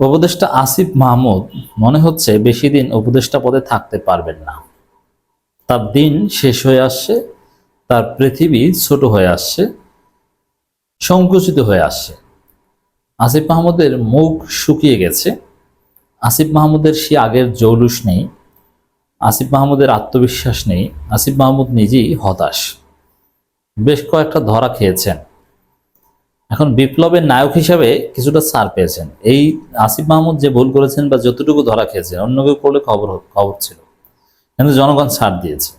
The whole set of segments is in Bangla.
উপদেষ্টা আসিফ মাহমুদ মনে হচ্ছে বেশি দিন উপদেষ্টা পদে থাকতে পারবেন না। তার দিন শেষ হয়ে আসছে, তার পৃথিবী ছোট হয়ে আসছে, সংকুচিত হয়ে আসছে। আসিফ মাহমুদের মুখ শুকিয়ে গেছে। আসিফ মাহমুদের সে আগের জৌলুস নেই, আসিফ মাহমুদের আত্মবিশ্বাস নেই, আসিফ মাহমুদ নিজেই হতাশ। বেশ কয়েকটা ধরা খেয়েছেন। এখন বিপ্লবের নায়ক হিসাবে কিছুটা ছাড় পেয়েছেন। এই আসিফ মাহমুদ যে ভুল করেছেন বা যতটুকু ধরা খেয়েছেন, অন্য কেউ করলে খবর খবর ছিল। কিন্তু জনগণ ছাড় দিয়েছে।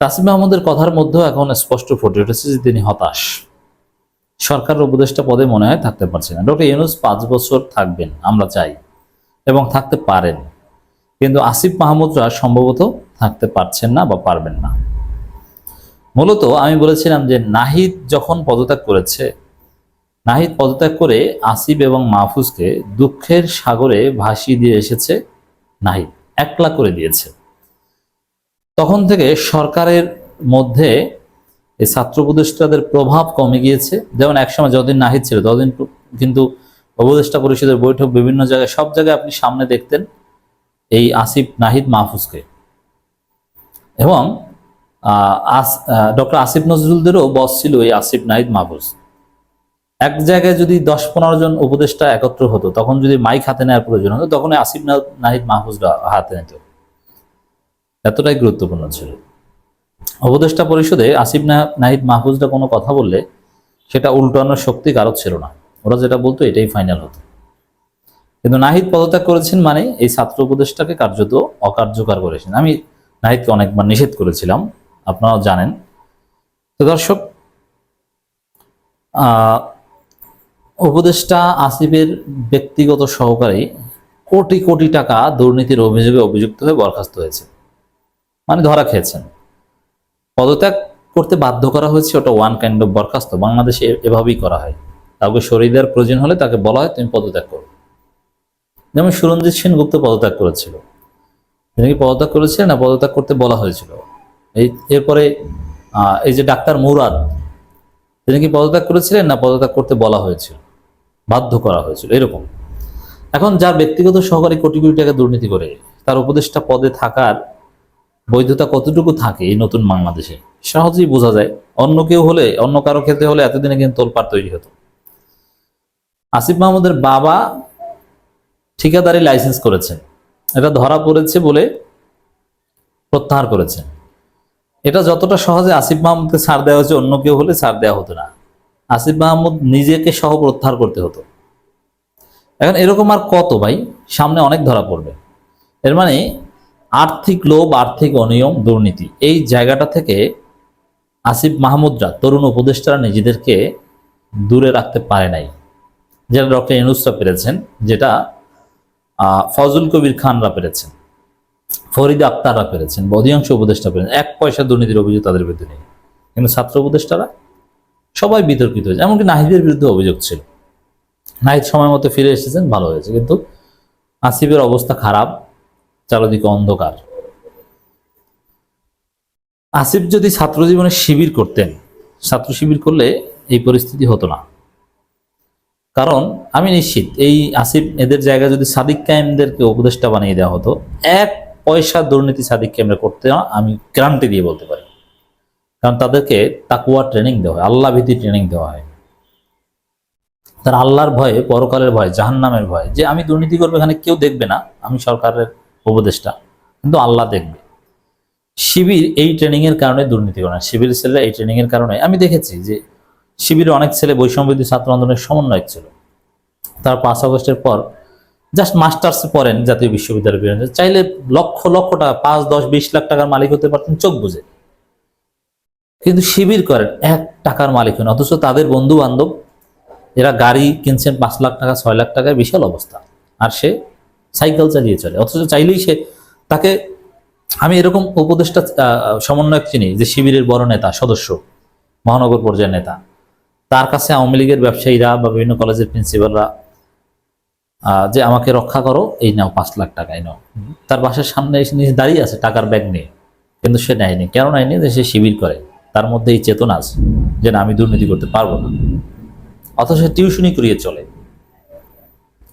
আসিফ মাহমুদের কথার মধ্যেও এখন স্পষ্ট ফুটে উঠেছে যে তিনি হতাশ। সরকারের উপদেষ্টা পদে মনে হয় থাকতে পারছেন না। ডক্টর ইউনুস পাঁচ বছর থাকবেন, আমরা চাই, এবং থাকতে পারেন। কিন্তু আসিফ মাহমুদরা সম্ভবত থাকতে পারছেন না বা পারবেন না। মূলত আমি বলেছিলাম যে নাহিদ যখন পদত্যাগ করেছে নাহিদ পদত্যাগ করে আসিফ এবং মাহফুজকে দুঃখের সাগরে ভাসিয়ে দিয়ে এসেছে নাহিদ। একলা করে দিয়েছে। তখন থেকে সরকারের মধ্যে এই ছাত্র উপদেষ্টাদের প্রভাব কমে গিয়েছে। যেমন একসময় যতদিন নাহিদ ছিল, ততদিন কিন্তু উপদেষ্টা পরিষদের বৈঠক বিভিন্ন জায়গায়, সব জায়গায় আপনি সামনে দেখতেন এই আসিফ, নাহিদ, মাহফুজকে। এবং আহ ডক্টর আসিফ নজরুলদেরও বস ছিল এই আসিফ, নাহিদ, মাহফুজ। এক জায়গায় যদি দশ পনেরো জন উপদেষ্টা একত্র হতো, তখন যদি মাইক হাতে নেওয়ার প্রয়োজন হতো, তখন আসিফ নাহিদ মাহফুজরা হাতে নিত। এতটাই গুরুত্বপূর্ণ ছিল। উপদেষ্টা পরিষদে আসিফ নাহিদ মাহফুজরা কোনো কথা বললে সেটা উল্টানোর শক্তি কারও ছিল না। ওরা যেটা বলতো এটাই ফাইনাল হতো। কিন্তু নাহিদ পদত্যাগ করেছেন মানে এই ছাত্র উপদেষ্টাকে কার্যত অকার্যকর করেছেন। আমি নাহিদকে অনেকবার নিষেধ করেছিলাম, আপনারাও জানেন। তো দর্শক উপদেষ্টা আসিফের ব্যক্তিগত সহকারী কোটি কোটি টাকা দুর্নীতির অভিযোগে অভিযুক্ত হয়ে বরখাস্ত হয়েছে। মানে ধরা খেয়েছেন। পদত্যাগ করতে বাধ্য করা হয়েছে, ওটা ওয়ান কাইন্ড অফ বরখাস্ত। বাংলাদেশে এভাবেই করা হয়। কাউকে সরিয়ে দেওয়ার প্রয়োজন হলে তাকে বলা হয়, তুমি পদত্যাগ করো। যেমন সুরঞ্জিত সেনগুপ্ত পদত্যাগ করেছিল। তিনি কি পদত্যাগ করেছিলেন না পদত্যাগ করতে বলা হয়েছিল? এই এরপরে এই যে ডাক্তার মুরাদ, তিনি কি পদত্যাগ করেছিলেন না পদত্যাগ করতে বলা হয়েছিল? বাধ্য করা হয়েছিল, এরকম। এখন যার ব্যক্তিগত সহকারী কোটি কোটি টাকা দুর্নীতি করে, তার উপদেষ্টা পদে থাকার বৈধতা কতটুকু থাকে এই নতুন বাংলাদেশে? সহজেই বোঝা যায়, অন্য কেউ হলে, অন্য কারও ক্ষেত্রে হলে এতদিনে কিন্তু তোলপাড় তৈরি হতো। আসিফ মাহমুদের বাবা ঠিকাদারি লাইসেন্স করেছেন। এটা ধরা পড়েছে বলে প্রত্যাহার করেছেন। এটা যতটা সহজে আসিফ মাহমুদকে ছাড় দেওয়া হয়েছে, অন্য কেউ হলে ছাড় দেওয়া হতো না। আসিফ মাহমুদ নিজেকে সহ প্রত্যাহার করতে হতো। এখন এরকম আর কত ভাই? সামনে অনেক ধরা পড়বে। এর মানে আর্থিক লোভ, আর্থিক অনিয়ম, দুর্নীতি, এই জায়গাটা থেকে আসিফ মাহমুদরা তরুণ উপদেষ্টারা নিজেদেরকে দূরে রাখতে পারে নাই। যেটা ডক্টর ইনুসরা পেরেছেন, যেটা ফজল কবির খানরা পেরেছেন, ফরিদ আক্তাররা পেরেছেন অধিকাংশ উপদেষ্টা পেরেছেন। এক পয়সা দুর্নীতির অভিযোগ তাদের বিরুদ্ধে নেই। কিন্তু ছাত্র উপদেষ্টারা সবাই বিতর্কিত হয়েছে। এমনকি নাহিদের বিরুদ্ধে অভিযোগ ছিল। নাহিদ সময় মতো ফিরে এসেছেন, ভালো হয়েছে। কিন্তু আসিফের অবস্থা খারাপ, চারদিকে অন্ধকার। আসিফ যদি ছাত্র জীবনে শিবির করতেন, ছাত্র শিবির করলে এই পরিস্থিতি হতো না। কারণ, আমি নিশ্চিত, এই আসিফ, এদের জায়গায় যদি সাদিক কায়েমদেরকে উপদেষ্টা বানিয়ে দেওয়া হতো, এক পয়সা দুর্নীতি সাদিক কায়েমরা করতে না, আমি গ্রান্টি দিয়ে বলতে পারি। কারণ তাদেরকে তাকুয়া ট্রেনিং দেওয়া হয়, আল্লাহ ভীতি ট্রেনিং দেওয়া হয়। তার আল্লাহর ভয়ে, পরকালের ভয়, জাহান্নামের ভয়, যে আমি দুর্নীতি করব এখানে কেউ দেখবে না, আমি সরকারের উপদেষ্টা, কিন্তু আল্লাহ দেখবে। শিবির এই ট্রেনিং এর কারণে দুর্নীতি করে না, শিবির ছেলেরা এই ট্রেনিং এর কারণে, আমি দেখেছি যে শিবিরে অনেক ছেলে বৈষম্যবিধি ছাত্র আন্দোলনের সমন্বয়ক ছিল। তার পাঁচ আগস্টের পর জাস্ট মাস্টার্স পড়েন জাতীয় বিশ্ববিদ্যালয় বেরোন চাইলে লক্ষ লক্ষ টাকা, পাঁচ, দশ, বিশ লাখ টাকার মালিক হতে পারতেন, চোখ বুঝে কিন্তু শিবির করেন, এক টাকার মালিক হন, অথচ তাদের বন্ধু বান্ধব এরা গাড়ি কিনছেন পাঁচ লাখ টাকা, ছয় লাখ টাকায়, বিশাল অবস্থা। আর সে সাইকেল চালিয়ে চলে, অথচ চাইলেই সে তাকে, আমি এরকম উপদেষ্টা সমন্বয়ক চিনি, যে শিবিরের বড় নেতা, সদস্য, মহানগর পর্যায়ের নেতা। তার কাছে আওয়ামী লীগের ব্যবসায়ীরা বা বিভিন্ন কলেজের প্রিন্সিপালরা যে আমাকে রক্ষা করো, এই নাও পাঁচ লাখ টাকা এই নাও। তার বাসার সামনে এসে নিচে দাঁড়িয়ে আছে, টাকার ব্যাগ নিয়ে। কিন্তু সে নেয়নি। কেন নেয়নি? যে সে শিবির করে। তার মধ্যে এই চেতনা আছে যে না, আমি দুর্নীতি করতে পারব না। অথচ টিউশনি করিয়ে চলে।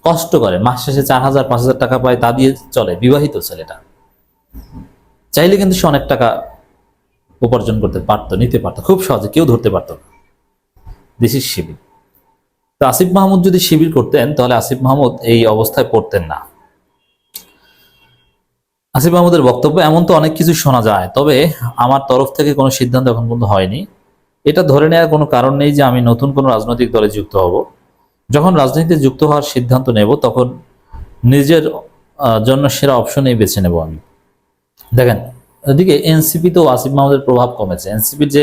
কষ্ট করে, মাস শেষে চার হাজার, পাঁচ হাজার টাকা পায়, তা দিয়ে চলে, বিবাহিত ছেলেটা। চাইলে কিন্তু সে অনেক টাকা উপার্জন করতে পারতো, নিতে পারতো, খুব সহজে, কেউ ধরতে পারতো না। ইজ শিবির তো আসিফ মাহমুদ যদি শিবির করতেন, তাহলে আসিফ মাহমুদ এই অবস্থায় পড়তেন না। আসিফ মাহমুদের বক্তব্য এমন তো অনেক কিছু শোনা যায়, তবে আমার তরফ থেকে কোনো সিদ্ধান্ত এখন পর্যন্ত হয়নি। এটা ধরে নেওয়ার কোনো কারণ নেই যে আমি নতুন কোনো রাজনৈতিক দলে যুক্ত হব। যখন রাজনীতিতে যুক্ত হওয়ার সিদ্ধান্ত নেব, তখন নিজের জন্য সেরা অপশনেই বেছে নেব আমি। দেখেন, এদিকে এনসিপিতেও আসিফ মাহমুদের প্রভাব কমেছে। এনসিপির যে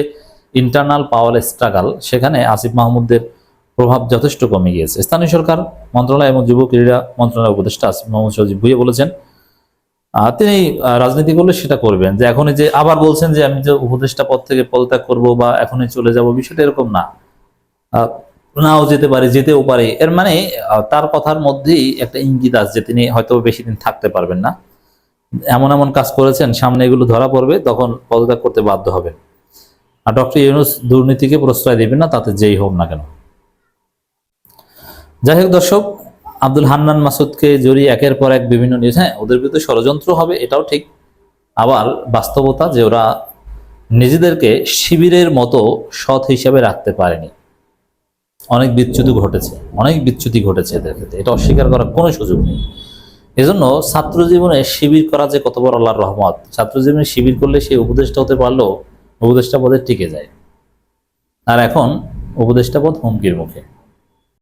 ইন্টারনাল পাওয়ার স্ট্রাগল সেখানে আসিফ মাহমুদের প্রভাব যথেষ্ট কমে গিয়েছে। স্থানীয় সরকার মন্ত্রণালয় এবং যুব ক্রীড়া মন্ত্রণালয় উপদেষ্টা আসিফ মাহমুদ সজিব ভুইয়া বলেছেন তিনি রাজনীতি করলে সেটা করবেন। যে এখনই যে আবার বলছেন যে আমি যে উপদেষ্টা পদ থেকে পদত্যাগ করব বা এখনই চলে যাব, বিষয়টা এরকম না। নাও যেতে পারে, যেতেও পারে। এর মানে তার কথার মধ্যেই একটা ইঙ্গিত আছে যে তিনি হয়তো বেশি দিন থাকতে পারবেন না। এমন এমন কাজ করেছেন, সামনে এগুলো ধরা পড়বে, তখন পদত্যাগ করতে বাধ্য হবেন। আর ডক্টর ইউনুস দুর্নীতিকে প্রশ্রয় দেবেন না, তাতে যেই হোক না কেন। যাই হোক দর্শক আব্দুল হান্নান মাসুদকে জড়িয়ে একের পর এক বিভিন্ন নিউজ হ্যাঁ ওদের বিরুদ্ধে ষড়যন্ত্র হবে, এটাও ঠিক। আবার বাস্তবতা যে ওরা নিজেদেরকে শিবিরের মতো সৎ হিসাবে রাখতে পারেনি। অনেক বিচ্যুতি ঘটেছে, অনেক বিচ্যুতি ঘটেছে এদের ক্ষেত্রে। এটা অস্বীকার করার কোনো সুযোগ নেই। এজন্য ছাত্র জীবনে শিবির করা যে কত বড় আল্লাহর রহমত, ছাত্র জীবনে শিবির করলে সেই উপদেষ্টা হতে পারলেও উপদেষ্টা পদে টিকে যায়। আর এখন উপদেষ্টা পদ হুমকির মুখে।